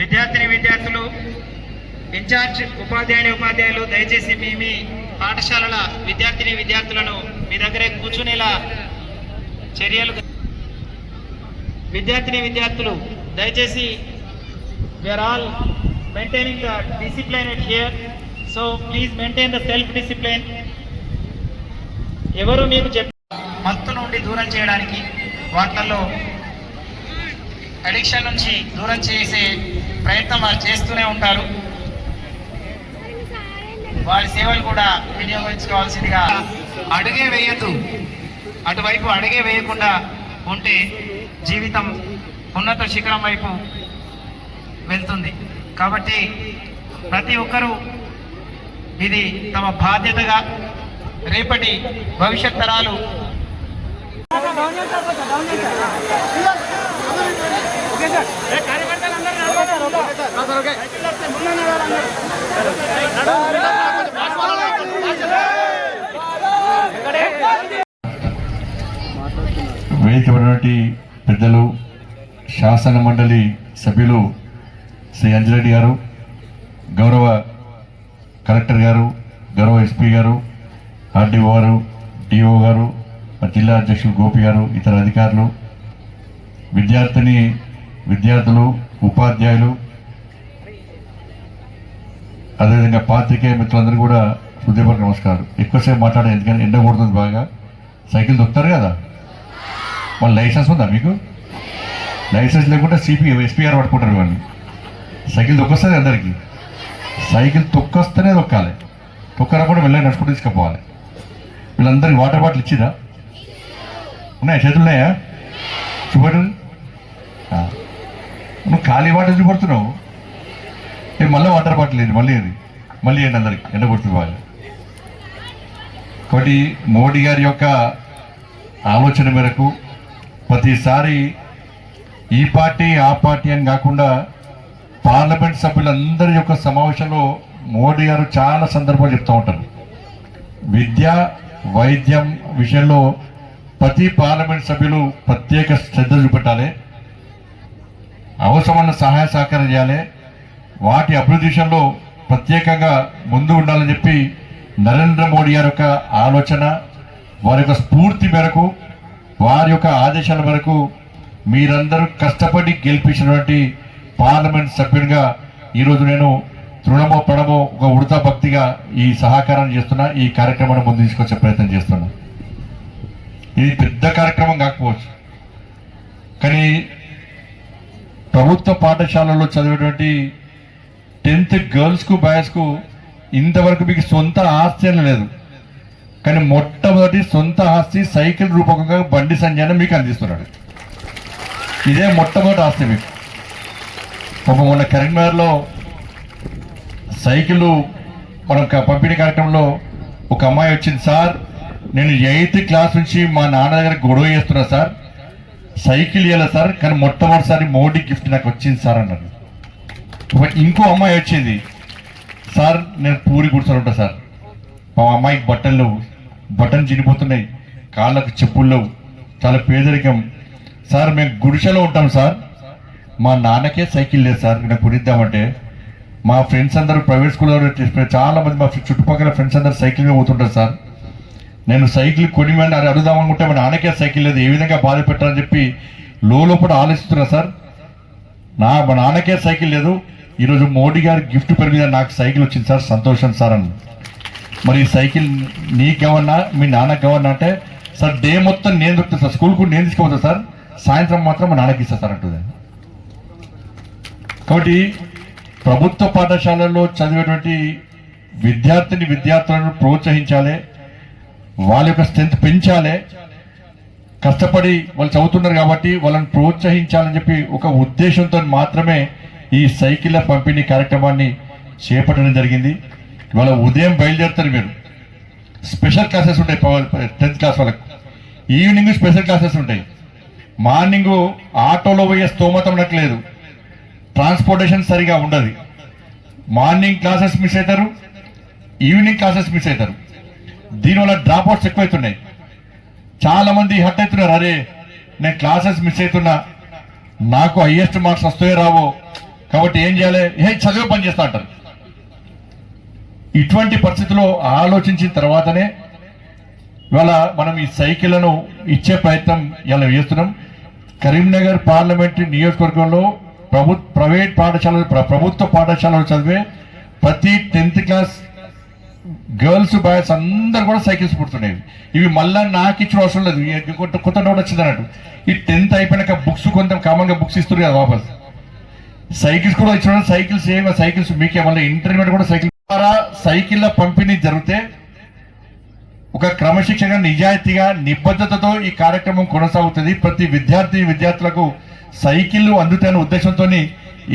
విద్యార్థిని విద్యార్థులు ఇన్ఛార్జ్ ఉపాధ్యాయుని ఉపాధ్యాయులు దయచేసి మీ మీ పాఠశాలల విద్యార్థిని విద్యార్థులను మీ దగ్గరే కూర్చునేలా చర్యలు విద్యార్థిని విద్యార్థులు దయచేసి we are all maintaining the discipline at here so please maintain the self discipline ఎవరు మీకు చెప్ మత్తు నుండి దూరం చేయడానికి వాటిల్లో అడిక్షన్ నుంచి దూరం చేసే ప్రయత్నం వారు చేస్తూనే ఉంటారు. వారి సేవలు కూడా వినియోగించుకోవాల్సిందిగా అడుగే వేయద్దు. అటువైపు అడుగే వేయకుండా ఉంటే జీవితం ఉన్నత శిఖరం వైపు వెళ్తుంది. కాబట్టి ప్రతి ఒక్కరూ ఇది తమ బాధ్యతగా రేపటి భవిష్యత్ తరాలు వేదికమైనటువంటి పెద్దలు శాసన మండలి సభ్యులు శ్రీ అంజరెడ్డి గారు గౌరవ కలెక్టర్ గారు గౌరవ ఎస్పీ గారు ఆర్డీఓ గారు డిఓ గారు జిల్లా అధ్యక్షులు గోపి గారు ఇతర అధికారులు విద్యార్థిని విద్యార్థులు ఉపాధ్యాయులు అదేవిధంగా పాత్రికేయ మిత్రులందరూ కూడా హృదయపూర్వక నమస్కారం. ఎక్కువసేపు మాట్లాడే ఎందుకంటే ఎండ కొడుతుంది బాగా. సైకిల్ దొక్కుతారు కదా? వాళ్ళు లైసెన్స్ ఉందా మీకు? లైసెన్స్ లేకుంటే సిపి ఎస్పీఆర్ పట్టుకుంటారు వాళ్ళు సైకిల్ తొక్కొస్తుంది అందరికీ. సైకిల్ తొక్కొస్తేనే తొక్కాలి తొక్కరా కూడా వెళ్ళి నడుచుకుంటూ తీసుకుపోవాలి. వీళ్ళందరికీ వాటర్ బాటిల్ ఇచ్చిరా? ఉన్నాయా? చేతులు ఉన్నాయా? చూపడు. నువ్వు ఖాళీ వాటర్ చూపడుతున్నావు? మళ్ళీ వాటర్ బాటిల్ లేదు మళ్ళీ అది. మళ్ళీ ఏంటి అందరికి ఎండ కొడుతుంది కాబట్టి మోడీ గారి యొక్క ఆలోచన మేరకు ప్రతిసారి ఈ పార్టీ ఆ పార్టీ అని కాకుండా పార్లమెంట్ సభ్యులందరి యొక్క సమావేశంలో మోడీ గారు చాలా సందర్భాలు చెప్తూ ఉంటారు. విద్య వైద్యం విషయంలో ప్రతి పార్లమెంట్ సభ్యులు ప్రత్యేక శ్రద్ధ చూపెట్టాలి. అవసరమైన సహాయ సహకారం చేయాలి. వాటి అభివృద్ధి విషయంలో ప్రత్యేకంగా ముందు ఉండాలని చెప్పి నరేంద్ర మోడీ గారి యొక్క ఆలోచన వారి యొక్క స్ఫూర్తి మేరకు వారి యొక్క ఆదేశాల మేరకు మీరందరూ కష్టపడి గెలిపించినటువంటి పార్లమెంట్ సభ్యునిగా ఈరోజు నేను తృణమో పడమో ఒక ఉడతా భక్తిగా ఈ సహకారాన్ని చేస్తున్నా ఈ కార్యక్రమాన్ని ముందు తీసుకొచ్చే ప్రయత్నం చేస్తున్నా. ఇది పెద్ద కార్యక్రమం కాకపోవచ్చు. కానీ ప్రభుత్వ పాఠశాలల్లో చదివేటువంటి టెన్త్ గర్ల్స్కు బాయ్స్కు ఇంతవరకు మీకు సొంత ఆస్తి అని లేదు. కానీ మొట్టమొదటి సొంత ఆస్తి సైకిల్ రూపకంగా బండి సంజయన మీకు అందిస్తున్నాడు. ఇదే మొట్టమొదటి ఆస్తి మీకు. ఒక మొన్న కరీంనగర్లో సైకిల్ మనం పంపిణీ కార్యక్రమంలో ఒక అమ్మాయి వచ్చింది సార్ నేను ఎయిత్ క్లాస్ నుంచి మా నాన్న దగ్గర గొడవ చేస్తున్నా సార్. సైకిల్ ఇవ్వాలి సార్. కానీ మొట్టమొదటిసారి మోడీ గిఫ్ట్ నాకు వచ్చింది సార్ అన్నాడు. ఇంకో అమ్మాయి వచ్చింది. సార్ నేను పూరి కూర్చొని సార్ మా అమ్మాయికి బట్టలు లేవు. బట్టలు చినిపోతున్నాయి కాళ్ళకు చెప్పులు లేవు. చాలా పేదరికం. సార్ మేము గుడిసెలో ఉంటాం సార్. మా నాన్నకే సైకిల్ లేదు సార్. నేను కొనిద్దామంటే మా ఫ్రెండ్స్ అందరూ ప్రైవేట్ స్కూల్లో చాలా మంది మా చుట్టుపక్కల ఫ్రెండ్స్ అందరూ సైకిల్ మీద పోతుంటారు సార్. నేను సైకిల్ కొనిమని అది అడుగుదామనుకుంటే మా నాన్నకే సైకిల్ లేదు. ఏ విధంగా బాధ పెట్టాలని చెప్పి లోపల ఆలోచిస్తున్నా సార్. నా మా నాన్నకే సైకిల్ లేదు. ఈరోజు మోడీ గారి గిఫ్ట్ పేరు మీద నాకు సైకిల్ వచ్చింది సార్ సంతోషం సార్ అని. మరి ఈ సైకిల్ నీకెవన్నా మీ నాన్న ఎవరన్నా అంటే సార్ డే మొత్తం నేను దొరుకుతాను సార్ స్కూల్ కూడా నేను తీసుకుపోతాను సార్ సాయంత్రం మాత్రం మా నాన్నకి ఇస్తా సార్ అంటుంది. కాబట్టి ప్రభుత్వ పాఠశాలల్లో చదివేటువంటి విద్యార్థిని విద్యార్థులను ప్రోత్సహించాలి వాళ్ళ యొక్క స్ట్రెంత్ పెంచాలి కష్టపడి వాళ్ళు చదువుతున్నారు కాబట్టి వాళ్ళని ప్రోత్సహించాలని చెప్పి ఒక ఉద్దేశంతో మాత్రమే ఈ సైకిళ్ళ పంపిణీ కార్యక్రమాన్ని చేపట్టడం జరిగింది. ఇవాళ ఉదయం బయలుదేరుతారు మీరు. స్పెషల్ క్లాసెస్ ఉంటాయి టెన్త్ క్లాస్ వాళ్ళకు. ఈవినింగ్ స్పెషల్ క్లాసెస్ ఉంటాయి. మార్నింగ్ ఆటోలో పోయే స్తోమతం ఉండట్లేదు లేదు. ట్రాన్స్పోర్టేషన్ సరిగా ఉండదు. మార్నింగ్ క్లాసెస్ మిస్ అవుతారు ఈవినింగ్ క్లాసెస్ మిస్ అవుతారు దీనివల్ల డ్రాప్ అవుట్స్ ఎక్కువైతున్నాయి. చాలా మంది హట్ అవుతున్నారు. అరే నేను క్లాసెస్ మిస్ అవుతున్నా. నాకు హయ్యెస్ట్ మార్క్స్ వస్తాయో రావో. కాబట్టి ఏం చేయాలి? ఏ చదివే పని చేస్తా అంటారు. ఇటువంటి పరిస్థితుల్లో ఆలోచించిన తర్వాతనే ఇవాళ మనం ఈ సైకిళ్ళను ఇచ్చే ప్రయత్నం ఇలా చేస్తున్నాం. కరీంనగర్ పార్లమెంటరీ నియోజకవర్గంలో ప్రభు ప్రైవేట్ పాఠశాలలు ప్రభుత్వ పాఠశాలలు చదివే ప్రతి టెన్త్ క్లాస్ గర్ల్స్ బాయ్స్ అందరు కూడా సైకిల్స్ పుడుతున్నాయి. ఇవి మళ్ళా నాకు ఇచ్చిన అవసరం లేదు. కొత్త నోట్ వచ్చింది అన్నట్టు. ఈ టెన్త్ అయిపోయినాక బుక్స్ కొంత కామన్గా బుక్స్ ఇస్తున్నారు కదా వాపస్. సైకిల్స్ కూడా ఇచ్చిన సైకిల్స్ ఏమో సైకిల్స్ మీకే మళ్ళీ ఇంటర్మీడియట్ కూడా సైకిల్ ద్వారా సైకిళ్ళ పంపిణీ జరిగితే ఒక క్రమశిక్షణ నిజాయితీగా నిబద్ధతతో ఈ కార్యక్రమం కొనసాగుతుంది. ప్రతి విద్యార్థి విద్యార్థులకు సైకిళ్ళు అందుతాయనే ఉద్దేశంతో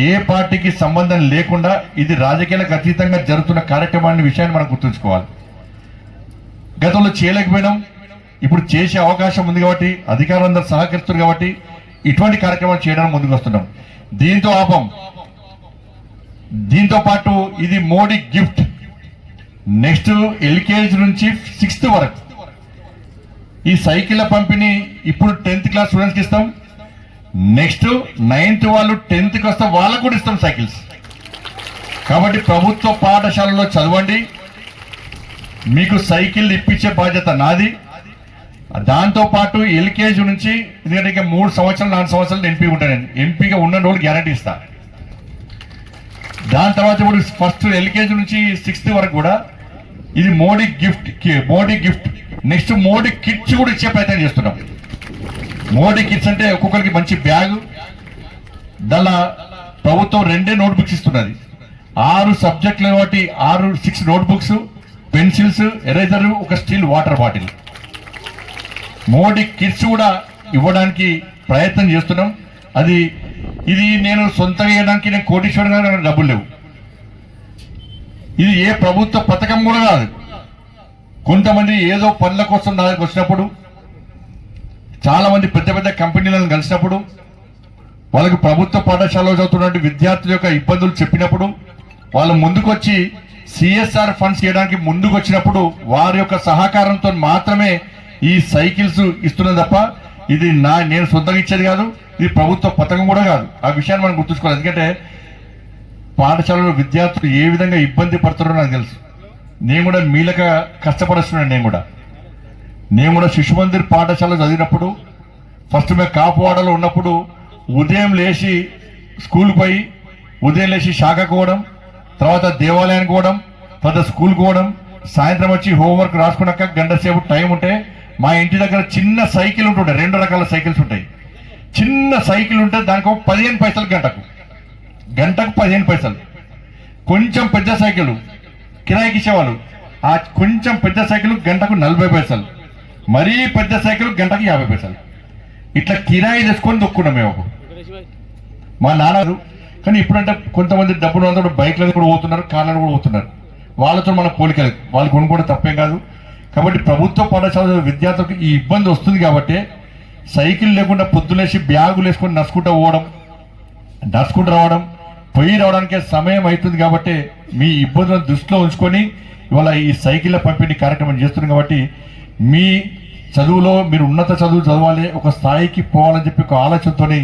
ఏ పార్టీకి సంబంధం లేకుండా ఇది రాజకీయాలకు అతీతంగా జరుగుతున్న కార్యక్రమాన్ని విషయాన్ని మనం గుర్తుంచుకోవాలి. గతంలో చేయలేకపోయినాం. ఇప్పుడు చేసే అవకాశం ఉంది కాబట్టి అధికారులందరూ సహకరిస్తున్నారు కాబట్టి ఇటువంటి కార్యక్రమాలు చేయడానికి ముందుకు వస్తున్నాం. దీంతో ఆపం దీంతో పాటు ఇది మోడీ గిఫ్ట్. నెక్స్ట్ ఎల్కేజీ నుంచి సిక్స్త్ వరకు. ఈ సైకిళ్ళ పంపిణీ ఇప్పుడు టెన్త్ క్లాస్ స్టూడెంట్స్కి ఇస్తాం. నెక్స్ట్ నైన్త్ వాళ్ళు టెన్త్కి వస్తే వాళ్ళకు కూడా ఇస్తాం సైకిల్స్. కాబట్టి ప్రభుత్వ పాఠశాలలో చదవండి. మీకు సైకిల్ ఇప్పించే బాధ్యత నాది. దాంతో పాటు ఎల్కేజీ నుంచి ఎందుకంటే ఇంకా మూడు సంవత్సరాలు నాలుగు సంవత్సరాలు ఎంపీ నేను ఎంపీగా ఉన్న రోజులు గ్యారంటీ ఇస్తా. దాని తర్వాత ఇప్పుడు ఫస్ట్ ఎల్కేజీ నుంచి సిక్స్త్ వరకు కూడా ఇది Modi gift Modi gift. Next Modi kits కూడా ఇచ్చే ప్రయత్నం చేస్తున్నాం. మోడీ కిట్స్ అంటే ఒక్కొక్కరికి మంచి బ్యాగ్. దానిలా ప్రభుత్వం రెండే నోట్బుక్స్ ఇస్తున్నది. ఆరు సబ్జెక్టులు కాబట్టి ఆరు సిక్స్ నోట్బుక్స్ పెన్సిల్స్ ఎరేజర్ ఒక steel water bottle. Modi kits కూడా ఇవ్వడానికి ప్రయత్నం చేస్తున్నాం. అది ఇది నేను సొంతంగా ఇవ్వడానికి నేను కోటీశ్వరంగా నాకు డబ్బులు లేవు. ఇది ఏ ప్రభుత్వ పథకం కూడా కాదు. కొంతమంది ఏదో పనుల కోసం నా దగ్గరకు వచ్చినప్పుడు చాలామంది పెద్ద పెద్ద కంపెనీలను కలిసినప్పుడు వాళ్ళకు ప్రభుత్వ పాఠశాలలో చదువుతున్నటువంటి విద్యార్థుల యొక్క ఇబ్బందులు చెప్పినప్పుడు వాళ్ళు ముందుకొచ్చి సిఎస్ఆర్ ఫండ్స్ చేయడానికి ముందుకు వచ్చినప్పుడు వారి యొక్క సహకారంతో మాత్రమే ఈ సైకిల్స్ ఇస్తున్నది తప్ప ఇది నా నేను సొంతంగా ఇచ్చేది కాదు ఇది ప్రభుత్వ పథకం కూడా కాదు. ఆ విషయాన్ని మనం గుర్తుంచుకోవాలి. ఎందుకంటే పాఠశాలలో విద్యార్థులు ఏ విధంగా ఇబ్బంది పడుతున్నారో నాకు తెలుసు. నేను కూడా మీలక కష్టపడుస్తున్నాను నేను కూడా. నేను కూడా శిశు మందిర్ పాఠశాల చదివినప్పుడు ఫస్ట్ మేము కాపువాడలో ఉన్నప్పుడు ఉదయం లేచి స్కూల్కి పోయి ఉదయం లేచి శాఖకు పోవడం తర్వాత దేవాలయానికి పోవడం తర్వాత స్కూల్కి పోవడం సాయంత్రం వచ్చి హోంవర్క్ రాసుకున్నాక గంట సేపు టైం ఉంటే మా ఇంటి దగ్గర చిన్న సైకిల్ ఉంటుండే రెండు రకాల సైకిల్స్ ఉంటాయి. చిన్న సైకిల్ ఉంటే దానికి ఒక పదిహేను పైసలు గంటకు. గంటకు పదిహేను పైసలు. కొంచెం పెద్ద సైకిల్ కిరాయికి ఇచ్చేవాళ్ళు. ఆ కొంచెం పెద్ద సైకిల్ గంటకు నలభై పైసలు. మరీ పెద్ద సైకిల్ గంటకు యాభై పైసలు. ఇట్లా కిరాయి తెచ్చుకొని దొక్కున్నాం మేము మా నాన్నగారు కానీ ఇప్పుడంటే కొంతమంది డబ్బులు అందరూ బైక్లను కూడా పోతున్నారు కార్లను కూడా పోతున్నారు. వాళ్ళతో మన పోలికలు వాళ్ళు కొనుక్కోవడం తప్పేం కాదు. కాబట్టి ప్రభుత్వ పాఠశాల విద్యార్థులకు ఈ ఇబ్బంది వస్తుంది కాబట్టి సైకిల్ లేకుండా పొద్దులేసి బ్యాగులు వేసుకొని నడుచుకుంటూ పోవడం నడుచుకుంటూ రావడం పొయ్యి రావడానికే సమయం అవుతుంది కాబట్టి మీ ఇబ్బందులను దృష్టిలో ఉంచుకొని ఇవాళ ఈ సైకిళ్ళ పంపిణీ కార్యక్రమం చేస్తున్నాం కాబట్టి మీ చదువులో మీరు ఉన్నత చదువు చదవాలి ఒక స్థాయికి పోవాలని చెప్పి ఒక ఆలోచనతోని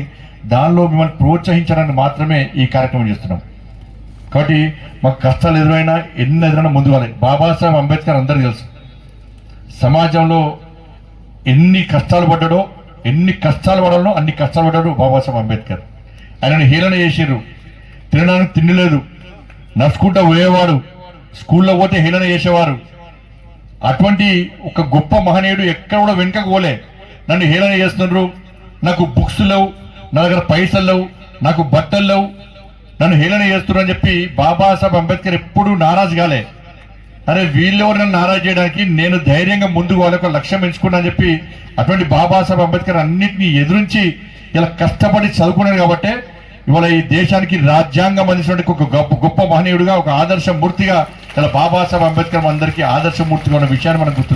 దానిలో మిమ్మల్ని ప్రోత్సహించడానికి మాత్రమే ఈ కార్యక్రమం చేస్తున్నాం. కాబట్టి మాకు కష్టాలు ఎదురైనా ఎన్ని ఎదురైనా ముందుకోవాలి బాబాసాహెబ్ అంబేద్కర్ అందరికీ తెలుసు. సమాజంలో ఎన్ని కష్టాలు పడ్డాడో ఎన్ని కష్టాలు పడాలో అన్ని కష్టాలు పడ్డాడు బాబాసాహెబ్ అంబేద్కర్. ఆయనను హీలన చేసిర్రు. తినడానికి తిండి లేదు. నడుచుకుంటా పోయేవాడు. స్కూల్లో పోతే హీలన చేసేవారు. అటువంటి ఒక గొప్ప మహనీయుడు ఎక్కడ కూడా వెనుకకు పోలే. నన్ను హేళన చేస్తున్నారు. నాకు బుక్స్ లేవు. నా దగ్గర పైసలు లేవు. నాకు బట్టలు లేవు. నన్ను హేళన చేస్తున్నారు అని చెప్పి బాబాసాహెబ్ అంబేద్కర్ ఎప్పుడూ నారాజు కాలే. అరే వీళ్ళెవరు నన్ను నారాజు చేయడానికి నేను ధైర్యంగా ముందుకు వాళ్ళకు లక్ష్యం ఎంచుకున్నా అని చెప్పి అటువంటి బాబాసాహెబ్ అంబేద్కర్ అన్నింటినీ ఎదురించి ఇలా కష్టపడి చదువుకున్నాడు కాబట్టి ఇవాళ ఈ దేశానికి రాజ్యాంగం అందించినటువంటి ఒక గొప్ప గొప్ప మహనీయుడిగా ఒక ఆదర్శ మూర్తిగా ఇలా బాబాసాహెబ్ అంబేద్కర్ అందరికీ ఆదర్శ మూర్తిగా ఉన్న విషయాన్ని మనం గుర్తు